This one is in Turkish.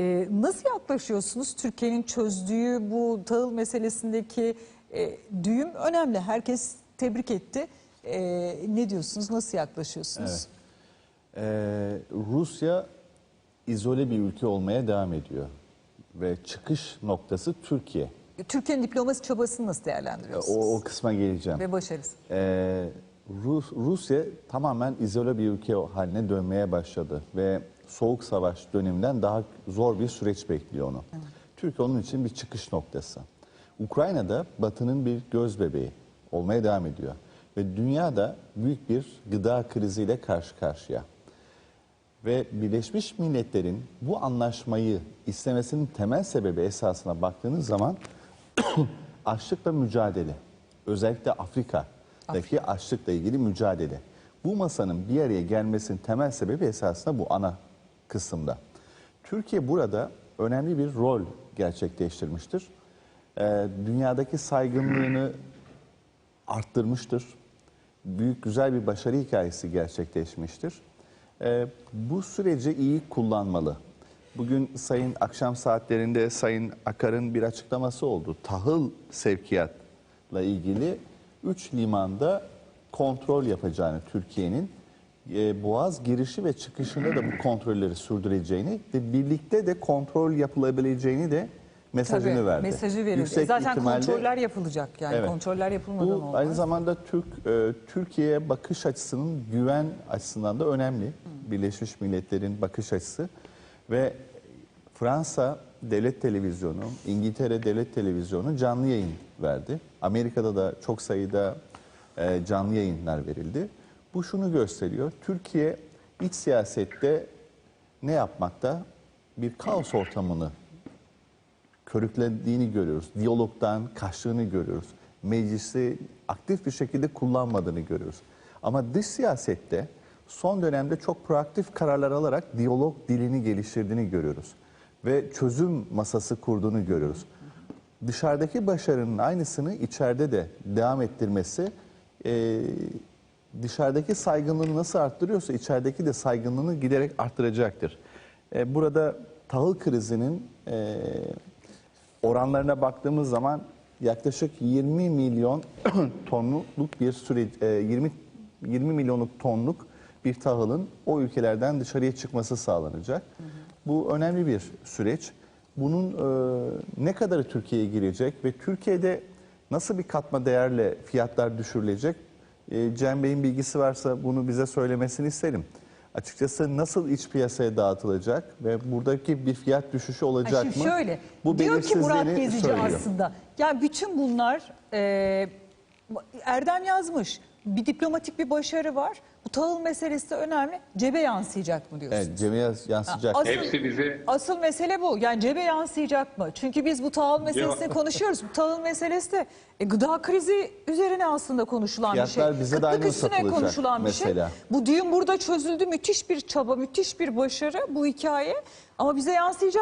Ee, nasıl yaklaşıyorsunuz? Türkiye'nin çözdüğü bu tahıl meselesindeki e, düğüm önemli. Herkes tebrik etti. Ee, ne diyorsunuz? Nasıl yaklaşıyorsunuz? Evet. Ee, Rusya izole bir ülke olmaya devam ediyor. Ve çıkış noktası Türkiye. Türkiye'nin diplomasi çabasını nasıl değerlendiriyorsunuz? O, o kısma geleceğim. Ve başarısı. Ee, Rus, Rusya tamamen izole bir ülke haline dönmeye başladı ve Soğuk Savaş döneminden daha zor bir süreç bekliyor onu. Türkiye onun için bir çıkış noktası. Ukrayna'da Batı'nın bir göz bebeği olmaya devam ediyor ve dünyada büyük bir gıda kriziyle karşı karşıya. Ve Birleşmiş Milletler'in bu anlaşmayı istemesinin temel sebebi esasına baktığınız zaman açlıkla mücadele. Özellikle Afrika'daki açlıkla ilgili mücadele. Bu masanın bir araya gelmesinin temel sebebi esasında bu ana kısımda. Türkiye burada önemli bir rol gerçekleştirmiştir. Ee, dünyadaki saygınlığını arttırmıştır. Büyük güzel bir başarı hikayesi gerçekleşmiştir. Ee, bu süreci iyi kullanmalı. Bugün Sayın akşam saatlerinde Sayın Akar'ın bir açıklaması oldu. Tahıl sevkiyatla ilgili 3 limanda kontrol yapacağını Türkiye'nin e, Boğaz girişi ve çıkışında da bu kontrolleri sürdüreceğini ve birlikte de kontrol yapılabileceğini de mesajını Tabii, verdi. mesajı verildi. Yüksek Zaten ihtimalle- kontroller yapılacak yani Evet. kontroller yapılmadan bu olmaz. aynı zamanda Türk e, Türkiye'ye bakış açısının güven açısından da önemli. Birleşmiş Milletler'in bakış açısı ve Fransa Devlet Televizyonu, İngiltere Devlet Televizyonu canlı yayın verdi. Amerika'da da çok sayıda e, canlı yayınlar verildi. Bu şunu gösteriyor. Türkiye iç siyasette ne yapmakta? Bir kaos ortamını körüklediğini görüyoruz. Diyalogdan kaçtığını görüyoruz. Meclisi aktif bir şekilde kullanmadığını görüyoruz. Ama dış siyasette son dönemde çok proaktif kararlar alarak diyalog dilini geliştirdiğini görüyoruz. Ve çözüm masası kurduğunu görüyoruz. Dışarıdaki başarının aynısını içeride de devam ettirmesi e, dışarıdaki saygınlığını nasıl arttırıyorsa içerideki de saygınlığını giderek arttıracaktır. E, burada tahıl krizinin e, oranlarına baktığımız zaman yaklaşık 20 milyon tonluk bir süre e, 20 20 milyonluk tonluk bir tahılın o ülkelerden dışarıya çıkması sağlanacak. Bu önemli bir süreç. Bunun e, ne kadarı Türkiye'ye girecek ve Türkiye'de nasıl bir katma değerle fiyatlar düşürülecek? E, Cem Bey'in bilgisi varsa bunu bize söylemesini isterim. Açıkçası nasıl iç piyasaya dağıtılacak ve buradaki bir fiyat düşüşü olacak şimdi mı? Şöyle, Bu diyor ki Murat Gezici söylüyor. aslında. Yani bütün bunlar e, Erdem yazmış. Bir diplomatik bir başarı var. Bu tahıl meselesi de önemli. Cebe yansıyacak mı diyorsun? Evet, cemiye yansıyacak. Asıl, Hepsi bize- asıl mesele bu. Yani cebe yansıyacak mı? Çünkü biz bu tahıl meselesini Yok. konuşuyoruz. Bu tahıl meselesi de e, gıda krizi üzerine aslında konuşulan bir şey. Fiyatlar bize de Kıtlık üstüne konuşulan bir şey. mesela. Bu düğün burada çözüldü. Müthiş bir çaba, müthiş bir başarı bu hikaye. Ama bize yansıyacak